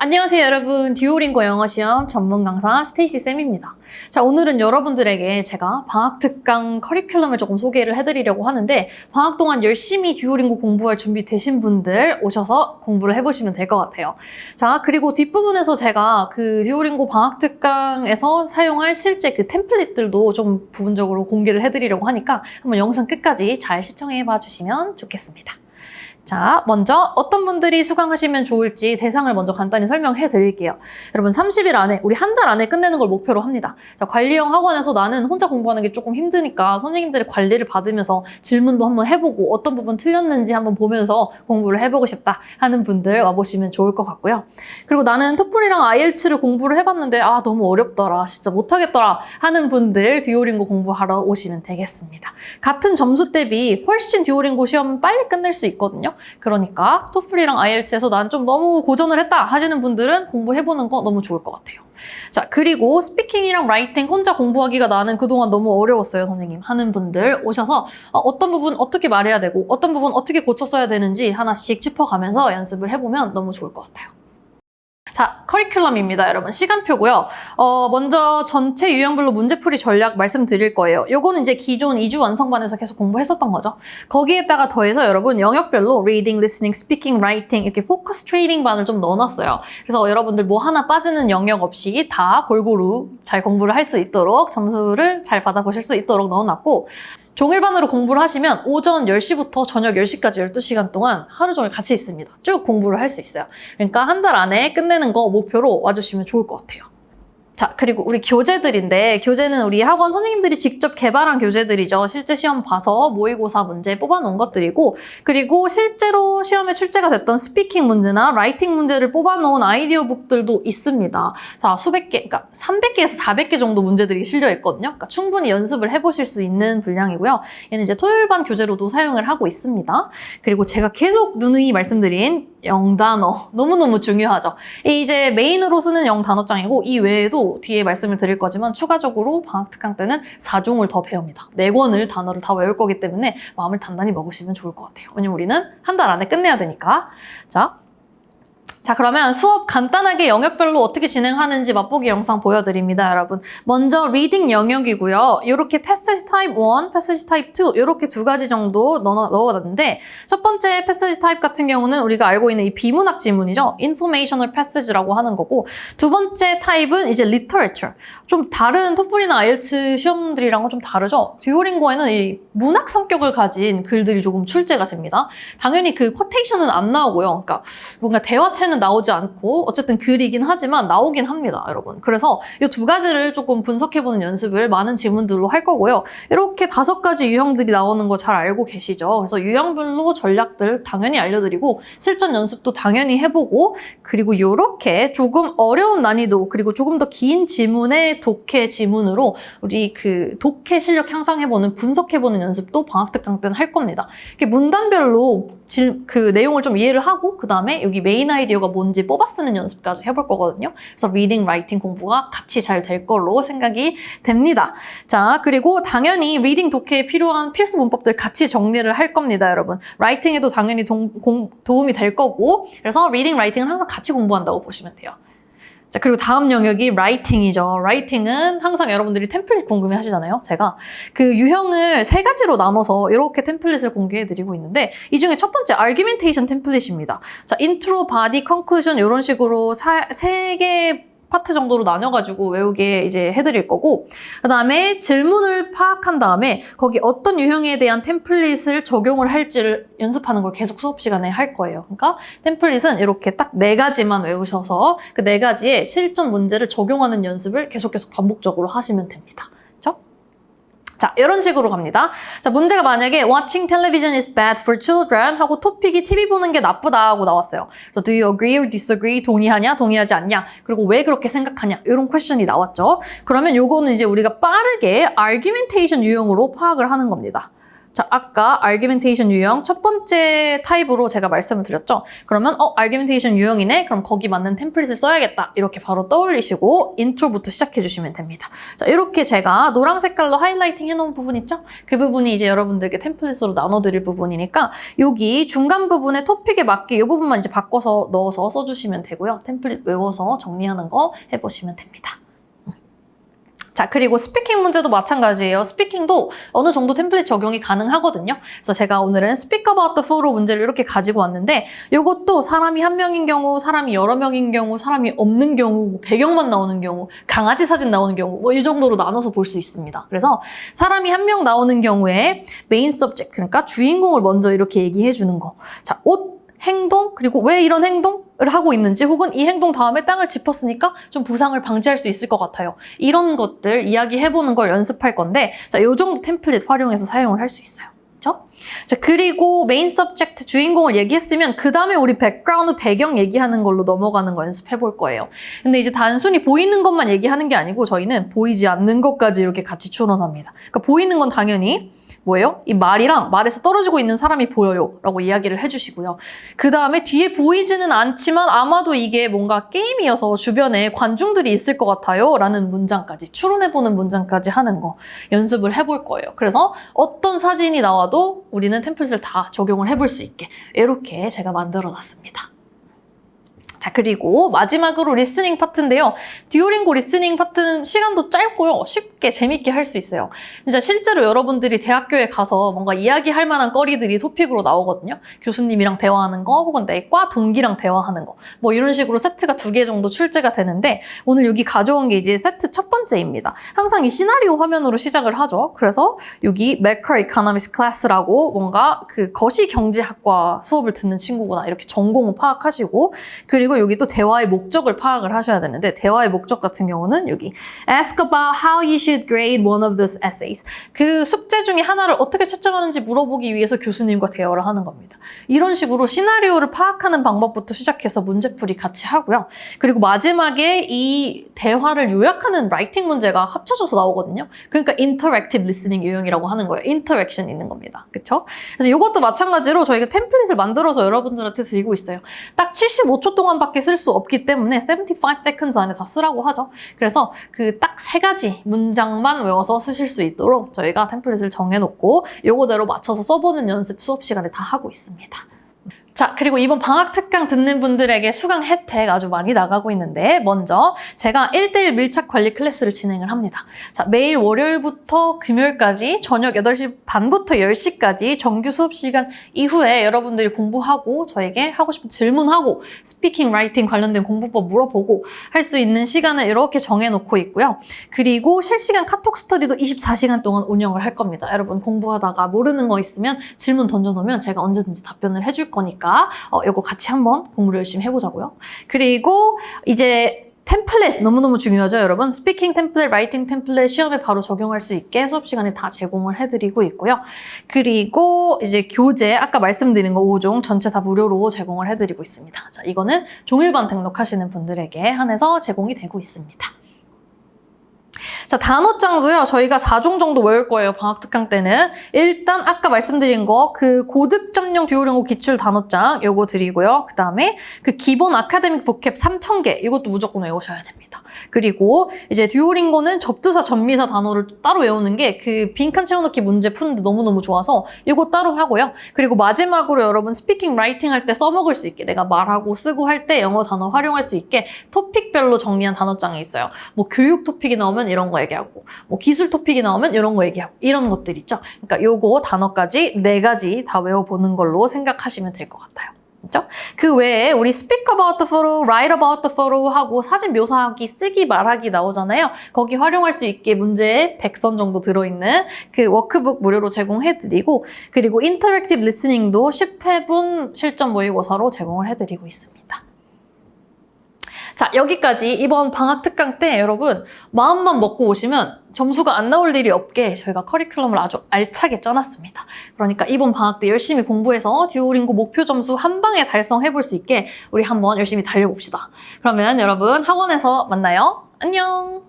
안녕하세요 여러분 듀오링고 영어 시험 전문 강사 스테이시 쌤입니다. 자 오늘은 여러분들에게 제가 방학 특강 커리큘럼을 조금 소개를 해드리려고 하는데 방학 동안 열심히 듀오링고 공부할 준비 되신 분들 오셔서 공부를 해보시면 될 것 같아요. 자 그리고 뒷부분에서 제가 그 듀오링고 방학 특강에서 사용할 실제 그 템플릿들도 좀 부분적으로 공개를 해드리려고 하니까 한번 영상 끝까지 잘 시청해 봐주시면 좋겠습니다. 자, 먼저 어떤 분들이 수강하시면 좋을지 대상을 먼저 간단히 설명해 드릴게요. 여러분, 30일 안에, 우리 한 달 안에 끝내는 걸 목표로 합니다. 자, 관리형 학원에서 나는 혼자 공부하는 게 조금 힘드니까 선생님들의 관리를 받으면서 질문도 한번 해보고 어떤 부분 틀렸는지 한번 보면서 공부를 해보고 싶다 하는 분들 와보시면 좋을 것 같고요. 그리고 나는 토플이랑 IELTS를 공부를 해봤는데 아, 너무 어렵더라. 진짜 못하겠더라 하는 분들 듀오링고 공부하러 오시면 되겠습니다. 같은 점수 대비 훨씬 듀오링고 시험 빨리 끝낼 수 있거든요. 그러니까 토플이랑 IELTS에서 난 좀 너무 고전을 했다 하시는 분들은 공부해보는 거 너무 좋을 것 같아요. 자, 그리고 스피킹이랑 라이팅 혼자 공부하기가 나는 그동안 너무 어려웠어요, 선생님. 하는 분들 오셔서 어, 어떤 부분 어떻게 말해야 되고 어떤 부분 어떻게 고쳤어야 되는지 하나씩 짚어가면서 연습을 해보면 너무 좋을 것 같아요. 자, 커리큘럼입니다, 여러분. 시간표고요. 어, 먼저 전체 유형별로 문제풀이 전략 말씀드릴 거예요. 요거는 이제 기존 2주 완성반에서 계속 공부했었던 거죠. 거기에다가 더해서 여러분 영역별로 reading, listening, speaking, writing 이렇게 포커스 트레이닝 반을 좀 넣어놨어요. 그래서 여러분들 뭐 하나 빠지는 영역 없이 다 골고루 잘 공부를 할 수 있도록 점수를 잘 받아보실 수 있도록 넣어놨고 종일반으로 공부를 하시면 오전 10시부터 저녁 10시까지 12시간 동안 하루 종일 같이 있습니다. 쭉 공부를 할 수 있어요. 그러니까 한 달 안에 끝내는 거 목표로 와주시면 좋을 것 같아요. 자, 그리고 우리 교재들인데, 교재는 우리 학원 선생님들이 직접 개발한 교재들이죠. 실제 시험 봐서 모의고사 문제 뽑아놓은 것들이고, 그리고 실제로 시험에 출제가 됐던 스피킹 문제나 라이팅 문제를 뽑아놓은 아이디어 북들도 있습니다. 자, 수백 개, 그러니까 300개에서 400개 정도 문제들이 실려 있거든요. 그러니까 충분히 연습을 해보실 수 있는 분량이고요. 얘는 이제 토요일반 교재로도 사용을 하고 있습니다. 그리고 제가 계속 누누이 말씀드린 영단어 너무너무 중요하죠. 이제 메인으로 쓰는 영단어장이고 이 외에도 뒤에 말씀을 드릴 거지만 추가적으로 방학 특강 때는 4종을 더 배웁니다. 4권을 단어를 다 외울 거기 때문에 마음을 단단히 먹으시면 좋을 것 같아요. 왜냐면 우리는 한 달 안에 끝내야 되니까. 자, 자 그러면 수업 간단하게 영역별로 어떻게 진행하는지 맛보기 영상 보여드립니다 여러분. 먼저 리딩 영역이고요. 이렇게 패스지 타입 1, 패스지 타입 2 이렇게 두 가지 정도 넣어, 넣어놨는데 첫 번째 패스지 타입 같은 경우는 우리가 알고 있는 이 비문학 지문이죠. informational passage라고 하는 거고 두 번째 타입은 이제 literature. 좀 다른 토플이나 IELTS 시험들이랑은 좀 다르죠. 듀오링고에는 이 문학 성격을 가진 글들이 조금 출제가 됩니다. 당연히 그 쿼테이션은 안 나오고요. 그러니까 뭔가 대화체는 나오지 않고 어쨌든 글이긴 하지만 나오긴 합니다, 여러분. 그래서 이 두 가지를 조금 분석해보는 연습을 많은 지문들로 할 거고요. 이렇게 다섯 가지 유형들이 나오는 거 잘 알고 계시죠? 그래서 유형별로 전략들 당연히 알려드리고 실전 연습도 당연히 해보고 그리고 이렇게 조금 어려운 난이도 그리고 조금 더 긴 지문의 독해 지문으로 우리 그 독해 실력 향상해보는 분석해보는 연습도 방학 특강 때는 할 겁니다. 이렇게 문단별로 질, 그 내용을 좀 이해를 하고 그 다음에 여기 메인 아이디어 가 뭔지 뽑아 쓰는 연습까지 해볼 거거든요. 그래서 리딩, 라이팅 공부가 같이 잘 될 걸로 생각이 됩니다. 자, 그리고 당연히 리딩 독해에 필요한 필수 문법들 같이 정리를 할 겁니다, 여러분. 라이팅에도 당연히 동, 공, 도움이 될 거고 그래서 리딩, 라이팅은 항상 같이 공부한다고 보시면 돼요. 자, 그리고 다음 영역이 라이팅이죠. 라이팅은 항상 여러분들이 템플릿 궁금해 하시잖아요. 제가 그 유형을 세 가지로 나눠서 이렇게 템플릿을 공개해 드리고 있는데 이 중에 첫 번째 argumentation 템플릿입니다. 자, intro, body, 이런 식으로 세개 파트 정도로 나눠가지고 외우게 이제 해드릴 거고 그 다음에 질문을 파악한 다음에 거기 어떤 유형에 대한 템플릿을 적용을 할지를 연습하는 걸 계속 수업 시간에 할 거예요. 그러니까 템플릿은 이렇게 딱 네 가지만 외우셔서 그 네 가지의 실전 문제를 적용하는 연습을 계속 계속 반복적으로 하시면 됩니다. 자, 이런 식으로 갑니다. 자, 문제가 만약에 watching television is bad for children 하고 토픽이 TV 보는 게 나쁘다 하고 나왔어요. 그래서 do you agree or disagree? 동의하냐? 동의하지 않냐? 그리고 왜 그렇게 생각하냐? 이런 퀘션이 나왔죠. 그러면 요거는 이제 우리가 빠르게 argumentation 유형으로 파악을 하는 겁니다. 자, 아까 argumentation 유형 첫 번째 타입으로 제가 말씀을 드렸죠. 그러면 어, argumentation 유형이네. 그럼 거기 맞는 템플릿을 써야겠다. 이렇게 바로 떠올리시고 인트로부터 시작해 주시면 됩니다. 자, 이렇게 제가 노란 색깔로 하이라이팅 해놓은 부분 있죠? 그 부분이 이제 여러분들께 템플릿으로 나눠드릴 부분이니까 여기 중간 부분에 토픽에 맞게 이 부분만 이제 바꿔서 넣어서 써주시면 되고요. 템플릿 외워서 정리하는 거 해보시면 됩니다. 자, 그리고 스피킹 문제도 마찬가지예요. 스피킹도 어느 정도 템플릿 적용이 가능하거든요. 그래서 제가 오늘은 Speak About the Photo 문제를 이렇게 가지고 왔는데 이것도 사람이 한 명인 경우, 사람이 여러 명인 경우, 사람이 없는 경우, 뭐 배경만 나오는 경우, 강아지 사진 나오는 경우 뭐 이 정도로 나눠서 볼 수 있습니다. 그래서 사람이 한 명 나오는 경우에 메인 서브젝트, 그러니까 주인공을 먼저 이렇게 얘기해 주는 거. 자, 옷, 행동, 그리고 왜 이런 행동? 을 하고 있는지 혹은 이 행동 다음에 땅을 짚었으니까 좀 부상을 방지할 수 있을 것 같아요. 이런 것들 이야기해보는 걸 연습할 건데 자, 요 정도 템플릿 활용해서 사용을 할 수 있어요. 그죠? 자, 그리고 메인 서브젝트 주인공을 얘기했으면 그 다음에 우리 백그라운드 배경 얘기하는 걸로 넘어가는 거 연습해 볼 거예요. 근데 이제 단순히 보이는 것만 얘기하는 게 아니고 저희는 보이지 않는 것까지 이렇게 같이 추론합니다. 그러니까 보이는 건 당연히 뭐예요? 이 말이랑 말에서 떨어지고 있는 사람이 보여요. 라고 이야기를 해주시고요. 그 다음에 뒤에 보이지는 않지만 아마도 이게 뭔가 게임이어서 주변에 관중들이 있을 것 같아요. 라는 문장까지, 추론해보는 문장까지 하는 거 연습을 해볼 거예요. 그래서 어떤 사진이 나와도 우리는 템플릿을 다 적용을 해볼 수 있게 이렇게 제가 만들어 놨습니다. 자, 그리고 마지막으로 리스닝 파트인데요. 듀오링고 리스닝 파트는 시간도 짧고요. 쉽게 재밌게 할 수 있어요. 진짜 실제로 여러분들이 대학교에 가서 뭔가 이야기할 만한 거리들이 토픽으로 나오거든요. 교수님이랑 대화하는 거 혹은 내 과 동기랑 대화하는 거. 뭐 이런 식으로 세트가 두 개 정도 출제가 되는데 오늘 여기 가져온 게 이제 세트 첫 번째입니다. 항상 이 시나리오 화면으로 시작을 하죠. 그래서 여기 Macro Economics Class라고 뭔가 그 거시 경제학과 수업을 듣는 친구구나 이렇게 전공을 파악하시고 그리고 여기 또 대화의 목적을 파악을 하셔야 되는데 대화의 목적 같은 경우는 여기 Ask about how you should grade one of those essays. 그 숙제 중에 하나를 어떻게 채점하는지 물어보기 위해서 교수님과 대화를 하는 겁니다. 이런 식으로 시나리오를 파악하는 방법부터 시작해서 문제풀이 같이 하고요. 그리고 마지막에 이 대화를 요약하는 라이팅 문제가 합쳐져서 나오거든요. 그러니까 interactive listening 유형이라고 하는 거예요. interaction 있는 겁니다. 그쵸? 그래서 이것도 마찬가지로 저희가 템플릿을 만들어서 여러분들한테 드리고 있어요. 딱 75초 동안 밖에 쓸 수 없기 때문에 75 seconds 안에 다 쓰라고 하죠. 그래서 그 딱 세 가지 문장만 외워서 쓰실 수 있도록 저희가 템플릿을 정해놓고 요거대로 맞춰서 써보는 연습 수업 시간에 다 하고 있습니다. 자, 그리고 이번 방학 특강 듣는 분들에게 수강 혜택 아주 많이 나가고 있는데, 먼저 제가 1대1 밀착 관리 클래스를 진행을 합니다. 자, 매일 월요일부터 금요일까지 저녁 8시 반부터 10시까지 정규 수업 시간 이후에 여러분들이 공부하고 저에게 하고 싶은 질문하고 스피킹, 라이팅 관련된 공부법 물어보고 할 수 있는 시간을 이렇게 정해놓고 있고요. 그리고 실시간 카톡 스터디도 24시간 동안 운영을 할 겁니다. 여러분 공부하다가 모르는 거 있으면 질문 던져놓으면 제가 언제든지 답변을 해줄 거니까 어, 이거 같이 한번 공부를 열심히 해보자고요. 그리고 이제 템플릿 너무너무 중요하죠, 여러분. 스피킹 템플릿, 라이팅 템플릿 시험에 바로 적용할 수 있게 수업 시간에 다 제공을 해드리고 있고요. 그리고 이제 교재, 아까 말씀드린 거 5종 전체 다 무료로 제공을 해드리고 있습니다. 자, 이거는 종일반 등록하시는 분들에게 한해서 제공이 되고 있습니다. 자, 단어장도요, 저희가 4종 정도 외울 거예요, 방학 특강 때는. 일단, 아까 말씀드린 거, 그 고득점용 듀오링고 기출 단어장, 요거 드리고요. 그 다음에 그 기본 아카데믹 보캡 3,000개, 이것도 무조건 외우셔야 됩니다. 그리고 이제 듀오링고는 접두사, 전미사 단어를 따로 외우는 게 그 빈칸 채워넣기 문제 푸는데 너무너무 좋아서 이거 따로 하고요. 그리고 마지막으로 여러분 스피킹, 라이팅 할 때 써먹을 수 있게, 내가 말하고 쓰고 할 때 영어 단어 활용할 수 있게 토픽별로 정리한 단어장이 있어요. 뭐 교육 토픽이 나오면 이런 거 얘기하고 뭐 기술 토픽이 나오면 이런 거 얘기하고 이런 것들 있죠. 그러니까 요거 단어까지 네 가지 다 외워보는 걸로 생각하시면 될 것 같아요. 그죠? 그 외에 우리 speak about the photo, write about the photo 하고 사진 묘사하기, 쓰기, 말하기 나오잖아요. 거기 활용할 수 있게 문제에 100선 정도 들어있는 그 워크북 무료로 제공해드리고 그리고 interactive listening도 10회분 실전 모의고사로 제공을 해드리고 있습니다. 자, 여기까지 이번 방학 특강 때 여러분 마음만 먹고 오시면 점수가 안 나올 일이 없게 저희가 커리큘럼을 아주 알차게 쪄놨습니다. 그러니까 이번 방학 때 열심히 공부해서 듀오링고 목표 점수 한 방에 달성해 볼 수 있게 우리 한번 열심히 달려봅시다. 그러면 여러분 학원에서 만나요. 안녕!